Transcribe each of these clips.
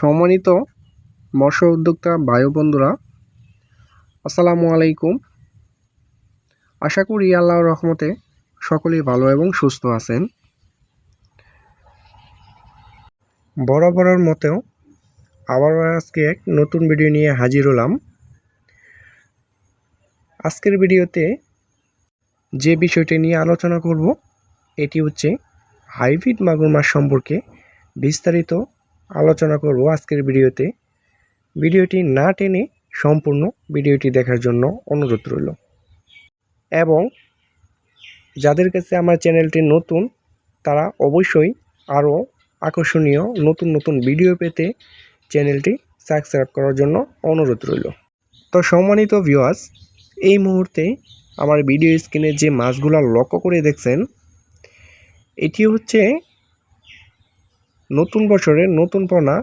সম্মানিত মৎস্য উদ্যোক্তা ও বন্ধুরা, আসসালামু আলাইকুম। আশা করি আল্লাহর রহমতে সকলেই ভালো এবং সুস্থ আছেন। বরাবরের মতেও আবার আজকে এক নতুন ভিডিও নিয়ে হাজির হলাম। আজকের ভিডিওতে যে বিষয়টি নিয়ে আলোচনা করব, এটি হচ্ছে হাইব্রিড মাগুর মাছ সম্পর্কে বিস্তারিত আলোচনা করব আজকের ভিডিওতে। ভিডিওটি না টেনে সম্পূর্ণ ভিডিওটি দেখার জন্য অনুরোধ রইল। এবং যাদের কাছে আমার চ্যানেলটি নতুন, তারা অবশ্যই আরও আকর্ষণীয় নতুন নতুন ভিডিও পেতে চ্যানেলটি সাবস্ক্রাইব করার জন্য অনুরোধ রইল। তো সম্মানিত ভিউয়ার্স এই মুহূর্তে আমার ভিডিও স্ক্রিনে যে মাছগুলো লক্ষ্য করে দেখছেন, এটি হচ্ছে নতুন বছরের নতুন পোনা।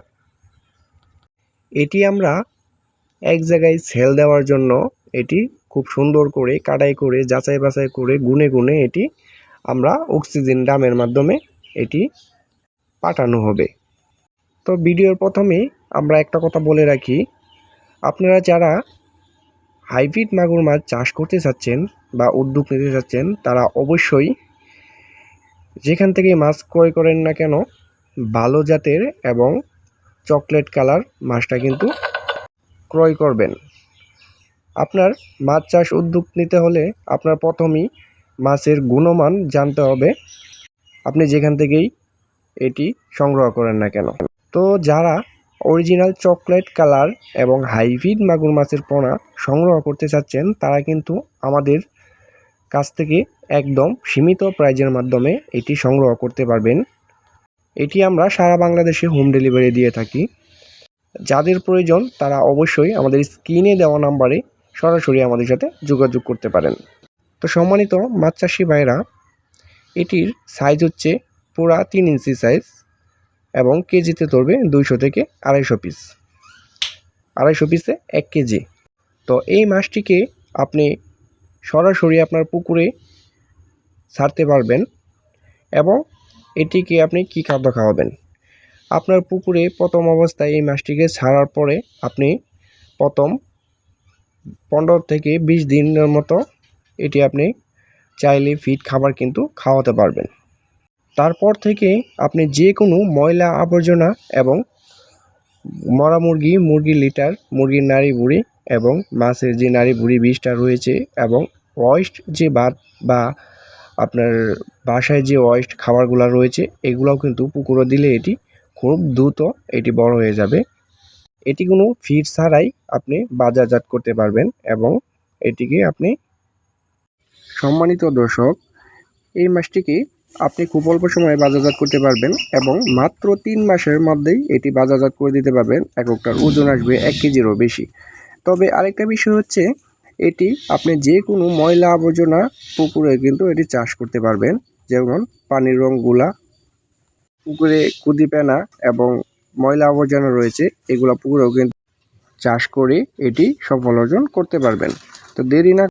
এটি আমরা এক জায়গায় সেল দেওয়ার জন্য এটি খুব সুন্দর করে কাটাই করে, যাচাই বাছাই করে, গুনে গুনে এটি আমরা অক্সিজেন ডামের মাধ্যমে এটি পাঠানো হবে। তো ভিডিওর প্রথমে আমরা একটা কথা বলে রাখি, আপনারা যারা হাইব্রিড মাগুর মাছ চাষ করতে চাচ্ছেন বা উদ্যোগ নিতে চাচ্ছেন, তারা অবশ্যই যেখান থেকে মাছ ক্রয় করেন না কেন ভালো জাতের এবং চকলেট কালার মাছটা কিন্তু ক্রয় করবেন। আপনার মাছ চাষ উদ্যোগ নিতে হলে আপনার প্রথমেই মাছের গুণমান জানতে হবে। আপনি যেখান থেকেই এটি সংগ্রহ করেন না কেন। তো যারা অরিজিনাল চকলেট কালার এবং হাইব্রিড মাগুর মাছের পোনা সংগ্রহ করতে চাচ্ছেন, তারা কিন্তু আমাদের কাছ থেকে একদম সীমিত প্রাইজের মাধ্যমে এটি সংগ্রহ করতে পারবেন। এটি আমরা সারা বাংলাদেশে হোম ডেলিভারি দিয়ে থাকি। যাদের প্রয়োজন, তারা অবশ্যই আমাদের স্ক্রিনে দেওয়া নাম্বারে সরাসরি আমাদের সাথে যোগাযোগ করতে পারেন। তো সম্মানিত মাছ চাষি ভাইরা এটির সাইজ হচ্ছে পুরা তিন ইঞ্চি সাইজ এবং কেজিতে ধরবে দুইশো থেকে আড়াইশো পিস আড়াইশো পিসে এক কেজি। তো এই মাছটিকে আপনি সরাসরি আপনার পুকুরে ছাড়তে পারবেন এবং এটিকে আপনি কি খাদ্য খাওয়াবেন? আপনার পুকুরে প্রথম অবস্থায় এই মাছটিকে ছাড়ার পরে আপনি প্রথম পনেরো থেকে বিশ দিনের মতো এটি আপনি চাইলে ফিড খাবার কিন্তু খাওয়াতে পারবেন। তারপর থেকে আপনি যে কোনো ময়লা আবর্জনা এবং মরা মুরগি, মুরগির লিটার, মুরগির নাড়ি বুড়ি এবং মাছের যে নাড়ি বুড়ি বিষটা রয়েছে এবং ওয়েস্ট যে ভাত বা আপনার বাসায় যে ওয়েস্ট খাবারগুলো রয়েছে, এগুলোও কিন্তু পুকুরে দিলে এটি খুব দ্রুত এটি বড় হয়ে যাবে। এটি কোনো ফিড ছাড়াই আপনি বাজারজাত করতে পারবেন এবং এটিকে আপনি সম্মানিত দর্শক, এই মাছটিকে আপনি খুব অল্প সময়ে বাজারজাত করতে পারবেন এবং মাত্র তিন মাসের মধ্যেই এটি বাজারজাত করে দিতে পারবেন। এক এককটার ওজন আসবে এক কেজিরও বেশি। তবে আরেকটা বিষয় হচ্ছে এটি আপনি যে কোনো ময়লা আবর্জনা পুকুরে কিন্তু এটি চাষ করতে পারবেন, যেমন পানির রঙগুলা পুকুরে কুদিপেনা এবং ময়লা আবর্জনা রয়েছে, এগুলো পুকুরেও কিন্তু চাষ করে এটি সফল অর্জন করতে পারবেন। তো দেরি না